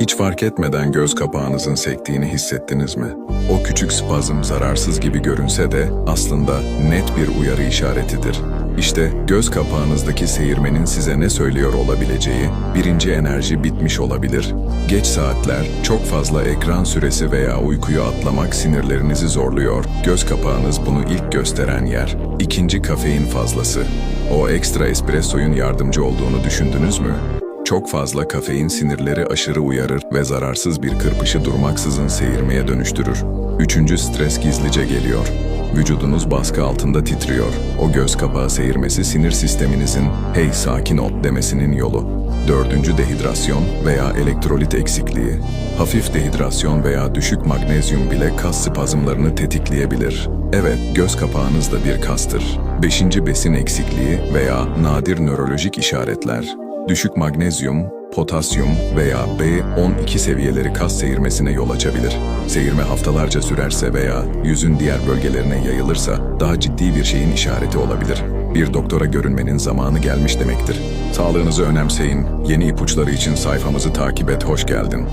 Hiç fark etmeden göz kapağınızın sektiğini hissettiniz mi? O küçük spazm zararsız gibi görünse de aslında net bir uyarı işaretidir. İşte göz kapağınızdaki seyirmenin size ne söylüyor olabileceği, birinci enerji bitmiş olabilir. Geç saatler, çok fazla ekran süresi veya uykuyu atlamak sinirlerinizi zorluyor. Göz kapağınız bunu ilk gösteren yer. İkinci kafein fazlası. O ekstra espressoyun yardımcı olduğunu düşündünüz mü? Çok fazla kafein sinirleri aşırı uyarır ve zararsız bir kırpışı durmaksızın seyirmeye dönüştürür. Üçüncü stres gizlice geliyor. Vücudunuz baskı altında titriyor. O göz kapağı seyirmesi sinir sisteminizin hey sakin ol demesinin yolu. Dördüncü dehidrasyon veya elektrolit eksikliği. Hafif dehidrasyon veya düşük magnezyum bile kas spazmlarını tetikleyebilir. Evet, göz kapağınız da bir kastır. Beşinci besin eksikliği veya nadir nörolojik işaretler. Düşük magnezyum, potasyum veya B12 seviyeleri kas seyirmesine yol açabilir. Seyirme haftalarca sürerse veya yüzün diğer bölgelerine yayılırsa daha ciddi bir şeyin işareti olabilir. Bir doktora görünmenin zamanı gelmiş demektir. Sağlığınızı önemseyin. Yeni ipuçları için sayfamızı takip et. Hoş geldin.